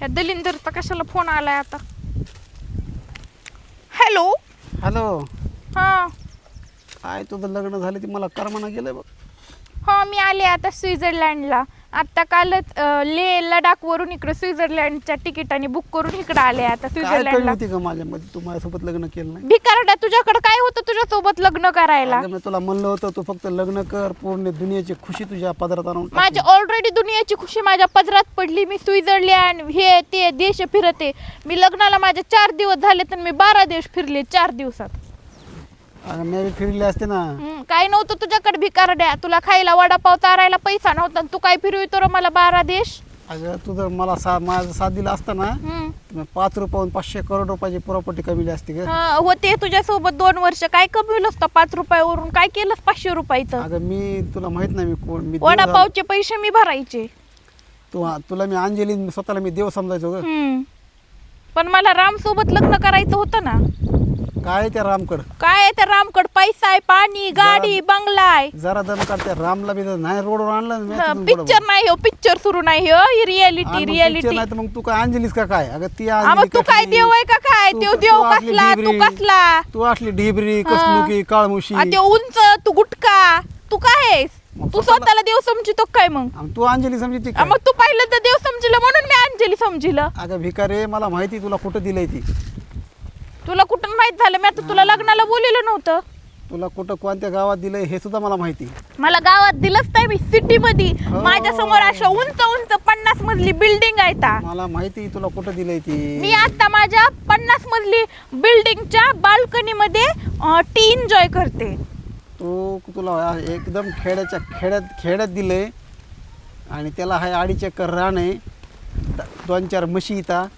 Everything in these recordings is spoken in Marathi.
या दलिंदरचा कशाला फोन आलाय आता? हॅलो? हॅलो. हा. काय तुझं लग्न झालं ती मला करमाना गेलं बघ. हा मी आले आता स्वित्झर्लंडला. आता कालच अं, ले लडाख वरून इकडे स्वित्झर्लंडच्या तिकिटाने बुक करून इकडे आले आता काय कमी स्वित्झर्लंडला होती का माझ्यामध्ये? तू माझ्यासोबत लग्न केलं नाही? भिकारड्या तुझ्याकडे काय होतं तुझ्यासोबत लग्न करायला? अगं मी तुला म्हणलं होतं तू फक्त लग्न कर पूर्ण दुनियाची खुशी तुझ्या पदरात आणून टाक. माझी ऑलरेडी दुनियाची खुशी माझ्या पदरात पडली. मी स्वित्झर्लंड हे ते देश फिरते. मी लग्नाला माझे चार दिवस झाले तर मी बारा देश फिरले चार दिवसात. अगं मी बी फिरले असते ना. हम्म, काय नव्हतं तुझ्याकडे भिकारड्या. तुला खायला वडापाव चारायला पैसा नव्हता. आणि तू काय फिरवितो रे मला बारा देश? अगं तुझं मला सा माझं साथ दिला असता ना हम्म. तर मी पाच रुपयाहून पाचशे करोड रुपयाची प्रॉपर्टी कमी असती ग. हा, होते तुझ्यासोबत दोन वर्ष. काय कमविलं असतं पाच रुपयावरून? काय केलं पाचशे रुपयाचं? अगं मी तुला माहीत नाही मी कोण. मी देव वडापावचे पैसे मी भरायचे. तू तुला मी अंजली स्वतःला मी देव समजायचो ग. हम्म. पण मला राम सोबत लग्न करायचं होतं ना. काय त्या रामकड? काय आहे त्या रामकड? पैसा आहे पाणी गाडी बंगला आहे. जरा दम काढते रामला बी नाही रोडवर आणलं ना मी तिथून पुढं पिक्चर नाही हो पिक्चर सुरू नाही हो आणि रियालिटी मग picture रियालिटी नाही तर मग तू काय अंजलीस का काय? अगं ती अंजली तू काय कसली? देव आहे का काय? तू- देव तू देव असली कसला? तू ढिबरी. कसला? तू असली ढिबरी कसनुकी काळमुशी. ते उंच तू गुटका तू काय आहेस? तू स्वतःला- देव समजितो काय मग? आणि तू अंजली समजते मग तू पाहिलं तर देव समजिलं म्हणून मी अंजली समजिलं. अगं भिकारे मला माहिती तुला कुठं दिलंय ती. तुला कुठून माहीत झालं? मी आता तुला लग्नाला बोलिलं नव्हतं. तुला कुठं कोणत्या गावात दिलंय हे सुद्धा मला माहिती. मला गावात दिलंच नाही मी सिटी मध्ये हो. माझ्यासमोर अशा उंच उंच पन्नास मजली बिल्डिंग आहे ता. मला माहिती तुला कुठं दिलंय मी ती आता माझ्या पन्नास मजली बिल्डिंगच्या बाल्कनी मध्ये टी एन्जॉय करते. तू तुला एकदम खेड्याच्या खेड्यात खेड्यात दिलंय आणि त्याला हाय अडीच एकर रान आहे. दोन चार म्हशी येतात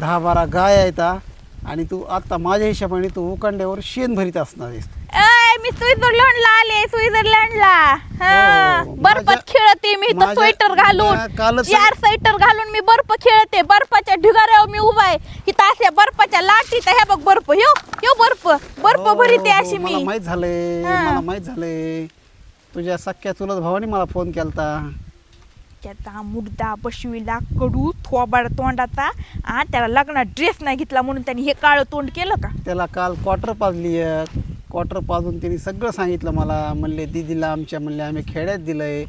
दहा बारा गाय येतात आणि तू आता माझ्या हिशोबाने तू उकांड्यावर शेण भरीत असणार आहेस मी स्वित्झर्लंडला आले स्वित्झर्लंडला. हा, हो, बर्फात माझ्या- खेळते मी इथं स्वेटर घालून. चार स्वेटर घालून मी बर्फ खेळते. बर्फाच्या ढिगाऱ्यावर मी उभा आहे. असे बर्फाच्या लाटीत हे बघ बर्फ ह्यो ह्यो बर्फ बर्फ हो, भरीते हो, अशी मला मी. माहीत झालंय हा. मला माहीत झालंय. तुझ्या सख्या चुलत भावाने मला फोन केलता. त्याचा मुर्दा बशवीला कडू थोबाड तोंडाचा. आ त्याला लग्नात ड्रेस नाही घेतला म्हणून त्यांनी हे काळं तोंड केलं का? त्याला काल क्वार्टर पाजली क्वार्टर पाजून त्यांनी सगळं सांगितलं मला. म्हणले दिदीला आमच्या म्हणले आम्ही खेड्यात दिलंय.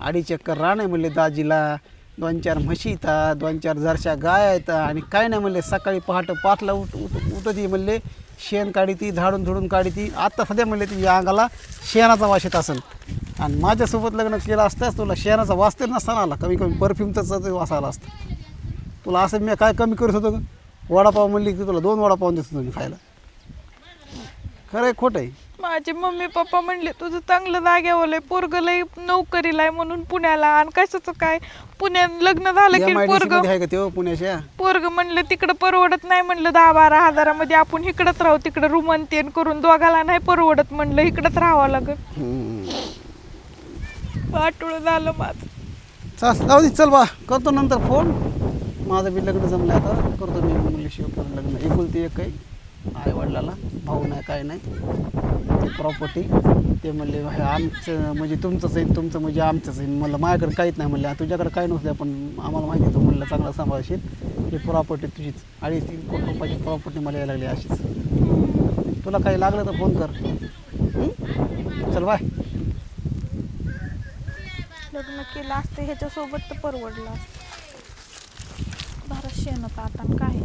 अडीच एकर रान आहे म्हणले दाजीला. दोन चार म्हशी येतात दोन चार जरशा गाय येतात आणि काय नाही म्हणले सकाळी पहाटं पाचला उठ उठ उठती म्हणले शेण काढी ती झाडून झुडून काढी ती. आत्ता सध्या म्हणले तिच्या अंगाला शेणाचा वास येत असेल. आणि माझ्यासोबत लग्न केलं असताच तुला शेणाचा वास तरी नसताना आला कमी कमी परफ्यूमचा वास आला असता. तुला असं मी काय कमी करत होतो का? वडापाव म्हणली की तुला दोन वडापाव देत होतो मी खायला. खरं आहे खोटं आहे. माझे मम्मी पप्पा म्हणले तुझं चांगलं जाग्यावलंय पोरग लय नोकरीला आहे म्हणून पुण्याला आणि कशाचं काय? पुण्यात लग्न झालं की पोरगमध्ये आहे का तेव्हा पुण्याच्या? पोरग म्हणलं तिकडं परवडत नाही म्हणलं दहा बारा हजारामध्ये आपण इकडंच राहू तिकडं रूम तेन करून दोघाला नाही परवडत म्हणलं इकडंच राहावं लागत वाटोळ झालं माझं. चल जाऊ दे चल बा करतो नंतर फोन. माझं बी लग्न जमलं आता करतो मी मुलीशिवाय लग्न एकुलती एक आहे आईवडिलाला भाऊ नाही काय नाही. प्रॉपर्टी ते म्हणले आमचं म्हणजे तुमचंच आहे तुमचं म्हणजे आमचंच आहे. म्हणलं माझ्याकडे काहीच नाही. म्हणलं तुझ्याकडे काय नसतं पण आम्हाला माहिती तू म्हणलं चांगलं सांभाळशील. ही प्रॉपर्टी तुझीच. अडीच तीन कोटी रुपयाची प्रॉपर्टी मला यायला लागली अशीच. तुला काही लागलं तर फोन कर. चल बाय लग्न केलं असतं ह्याच्यासोबत तर परवडलं असतं. बरं शेण आता आणि काय?